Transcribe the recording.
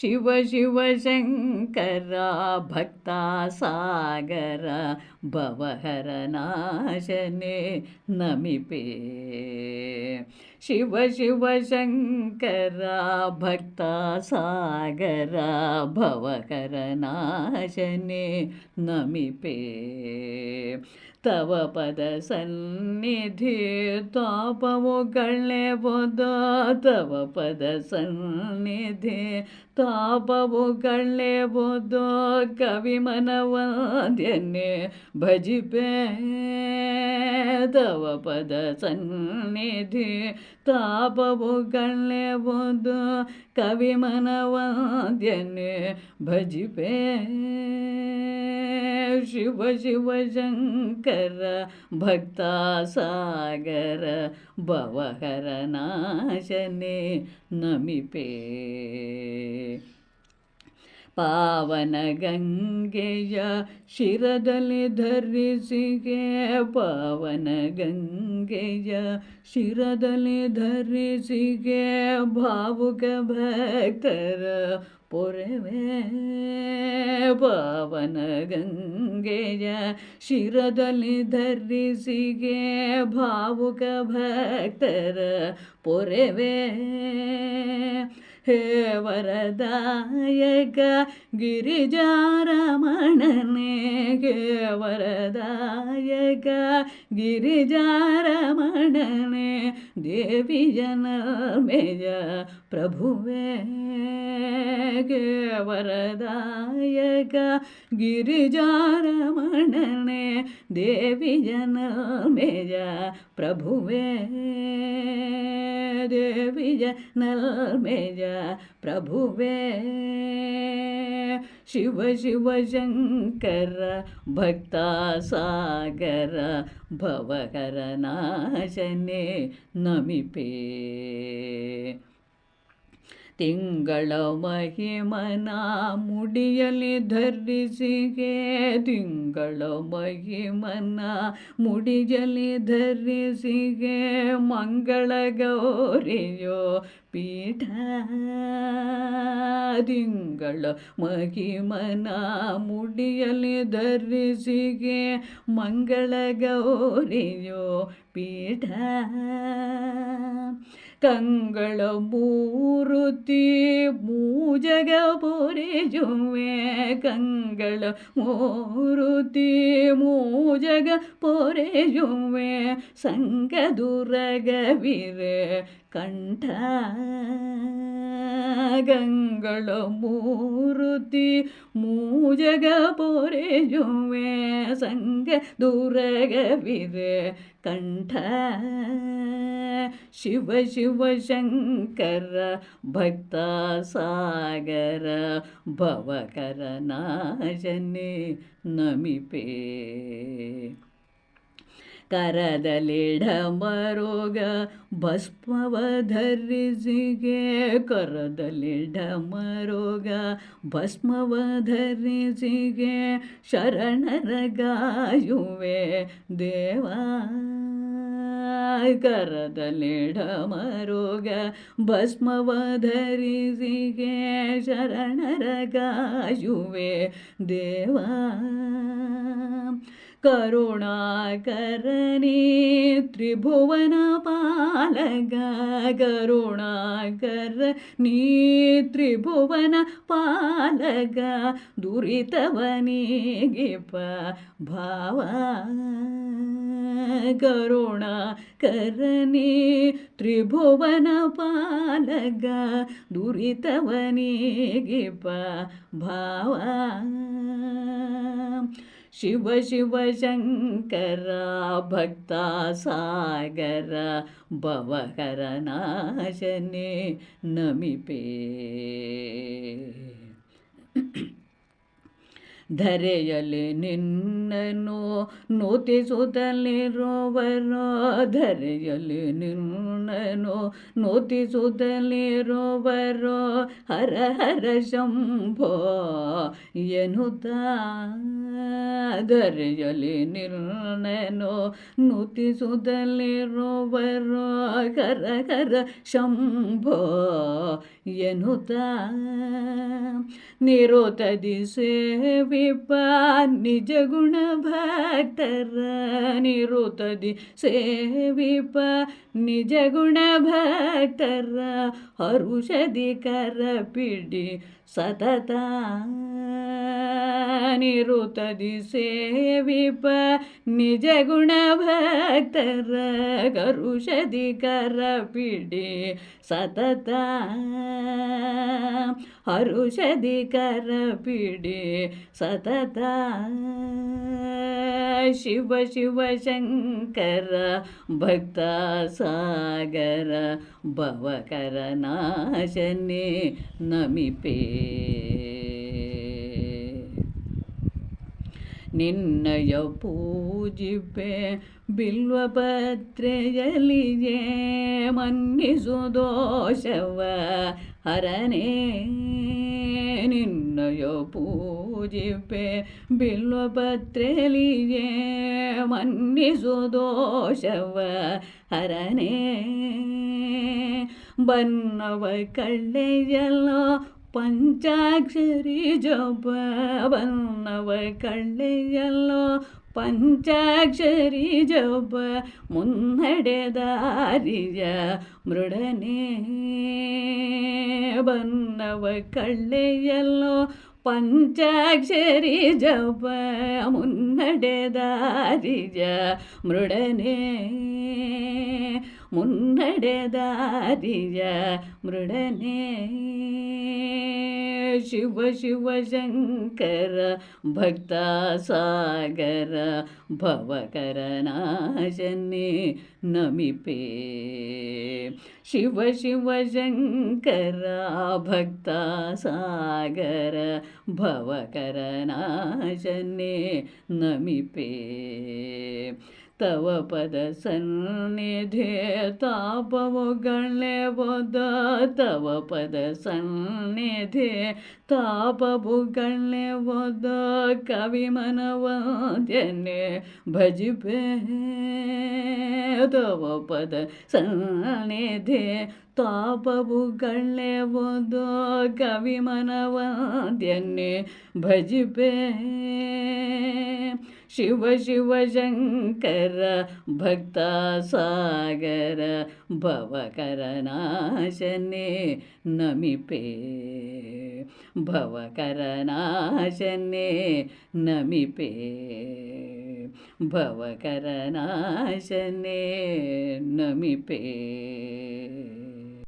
शिव शिव शङ्करा भक्ता सागरा भवहरनाशने नमिपे। शिव शिव शङ्करा भक्ता सागरा भवहरनाशने नमिपे। ನಾಶನೆ ನಮಿಪೆ ತವ ಪದ ಸನ್ನಿಧಿ ತಾಪವುಗಳೇ ಬೋದ ತವ ಪದ ಸನ್ನಿಧಿ ತಾಪವುಗಳೇ ಬೋದ ಕವಿ ಮನವಾದ್ಯನ್ನೇ ಭಜಿಪೆ ತವ ಪದ ಸನ್ನಿಧಿ ತಾಪವುಗಳೇ ಬೋದ ಕವಿ ಮನವಾದ್ಯನ್ನೇ ಭಜಿಪೆ ಶಿವ ಶಿವ ಶಂಕರ ನಾಶನೆ ನಮಿಪೆ. ಪಾವನ ಗಂಗೆಯ ಶಿರದಲ್ಲಿ ಧರಿಸಿಗೆ ಪಾವನ ಗಂಗೆಯ ಶಿರದಲ್ಲಿ ಧರಿಸಿಗೆ ಭಾವುಕ ಭಕ್ತರ ಪೊರೆವೆ ಪಾವನ ಗಂಗೆಯ ಶಿರದಲ್ಲಿ ಧರಿಸಿಗೆ ಭಾವುಕ ಭಕ್ತರ ಪೊರೆವೆ. ಹೇ ವರದಾಯಕ ಗಿರಿಜಾರಮಣನೆ ಹೇ ವರದಾಯಕ ಗಿರಿಜಾರಮಣನೆ ದೇವಿ ಜನಮೇಯ ಪ್ರಭುವೇ ಹೇ ವರದಾಯಕ ಗಿರಿಜಾರಮಣನೆ ದೇವಿ ಜನಮೇಯ ಪ್ರಭುವೇ ದೇವಿ ಜನಮೇಯ ಪ್ರಭುವೇ ಶಿವ ಶಿವ ಶಂಕರ ಭಕ್ತ ಸಾಗರ ഭവകരനാശനെ നമിപ്പേ. ತಿಂಗಳ ಮಹಿಮನ ಮುಡಿಯಲಿ ಧರಿಸಿಗೆ ತಿಂಗಳ ಮಹಿಮನ ಮುಡಿಯಲಿ ಧರಿಸಿಗೆ ಮಂಗಳ ಗೌರಿಯೋ ಪೀಠ. ತಿಂಗಳ ಮಹಿಮನ ಮುಡಿಯಲಿ ಧರಿಸಿಗೆ ಮಂಗಳ ಗೌರಿಯೋ ಪೀಠ. ಕಂಗಳ ಮೂರುತಿ ಮೂಜಗ ಪೊರೆಜುವೆ ಕಂಗಳ ಮೂರುತಿ ಮೂಜಗ ಪೊರೆಜುವೆ ಸಂಗ ದುರಗವಿರೆ ಕಂಠ ಗಂಗಳ ಮೂರುತಿ ಮೂಜಗ ಪೊರೆಜುವೆ ಸಂಗ ದುರಗವಿರೆ ಕಂಠ ಶಿವ ಶಿವ ಶಂಕರ ಭಕ್ತ ಸಾಗರ ಭವಕರ ನಾಶನೆ ನಮಿಪೇ ಕರದಲಿಡ ಮರೋಗ ಭಸ್ಮವ ಧರಿಸಿಗೆ ಕರದಲಿಡ ಮರೋಗ ಭಸ್ಮವ ಧರಿಸಿಗೆ ಶರಣರ ಗಾಯುವೆ ದೇವಾ ಕರದಲಿಡ ಮರೋಗ ಭಸ್ಮವ ಧರಿಸಿಗೆ ಶರಣರ ಗಾಯುವೆ ದೇವಾ ಕರುಣಾಕರಣಿ ತ್ರಿಭುವನ ಪಾಲಗ ಕರುಣಾಕರ ನೀ ತ್ರಿಭುವನ ಪಾಲಗ ದುರಿತವನಿಗಿಪ करुणाकरणे त्रिभुवनपालग दुरितवनेगिप भावा शिव शिव शंकर भक्त सागर भक्तासागर भवहरनाशने नमिपे ಧರೆಯಲಿ ನಿನ್ನನು ನೋತಿಸುತ್ತಲಿರುವರೋ? ಧರೆಯಲ್ಲಿ ನಿನ್ನನು ನೋತಿಸುತ್ತಲಿರುವರೋ? ಹರ ಹರ ಶಂಭೋ ಎನ್ನುತ್ತ? ಧರೆಯಲಿ ನಿನ್ನನು ನುತಿಸುತ್ತಲಿರುವರೋ? ಕರ ಕರ ಶಂಭೋ ಎನ್ನುತ್ತ? ನಿರೋತದಿ ಸೇವಿಪ ನಿಜ ಗುಣ ಭಕ್ತರ. ನಿರೋತದಿ ಸೇವಿಪ ನಿಜ ಗುಣ ಭಕ್ತರ. ಹರುಷದಿ ಕರ ಪಿಡಿ ಸತತ. ನಿರುತದಿ ಸೇವಿಪ ನಿಜ ಗುಣ ಭಕ್ತರ ಕರುಷದಿ ಕರ ಪಿಡಿ ಸತತ ಹರುಷದಿ ಕರ ಪಿಡಿ ಸತತ ಶಿವ ಶಿವ ಶಂಕರ ಭಕ್ತ ಸಾಗರ ಭವಕರ ನಾಶನೆ ನಮಿಪೇ ನಿನ್ನಯ ಪೂಜಿಪೆ ಬಿಲ್ವಪತ್ರೆಯಲಿಯೇ ಮನ್ನಿಸು ದೋಷವ. ಹರನೇ ನಿನ್ನಯ ಪೂಜಿಪೆ ಬಿಲ್ವಪತ್ರೆಯಲಿಯೇ ಮನ್ನಿಸು ದೋಷವ. ಹರನೇ ಬನ್ನವ ಕಳ್ಳೆಯಲ್ಲೋ ಪಂಚಾಕ್ಷರಿ ಜಪ ಬನ್ನವ ಕಳ್ಳೆಯಲ್ಲೋ. ಪಂಚಾಕ್ಷರಿ ಜೊಬ್ಬ ಮುನ್ನಡೆದಾರಿಯ ಮೃಡನೆ ಬನ್ನವ ಕಳ್ಳೆಯಲ್ಲೋ. ಪಂಚಾಕ್ಷರಿ ಜೊಬ್ಬ ಮುನ್ನಡೆದಾರಿಯ ಮೃಡನೆ ಮುನ್ನಡೆದಾರಿಯ ಮೃಡನೆ ಶಿವ ಶಿವ ಶಂಕರ ಭಕ್ತ ಸಾಗರ ಭವಕರ ನಾಶನೆ ನಮಿಪೇ ಶಿವ ಶಿವ ಶಂಕರ ಭಕ್ತ ಸಾಗರ ಭವಕರ ನಾಶನೆ ನಮಿಪೇ ತವ ಪದ ಸನ್ನಿಧಿ ತಾಪವುಗಳೇ ಒದ ತವ ಪದ ಸನ್ನಿಧಿ ತಾಪವುಗಳೇ ಒದ ಕವಿ ಮನವಾದ್ಯನೆ ಭಜಿಪೆ ತವ ಪದ ಸನ್ನಿಧಿ ತಾಪವುಗಳೇ ಒದ ಕವಿ ಮನವಾದ್ಯನೆ ಭಜಿಪೆ शिव शिवशिवशङ्कर भक्तासागर भवकरनाशने नमिपे। भवकरनाशने नमिपे। भवकरनाशने नमिपे।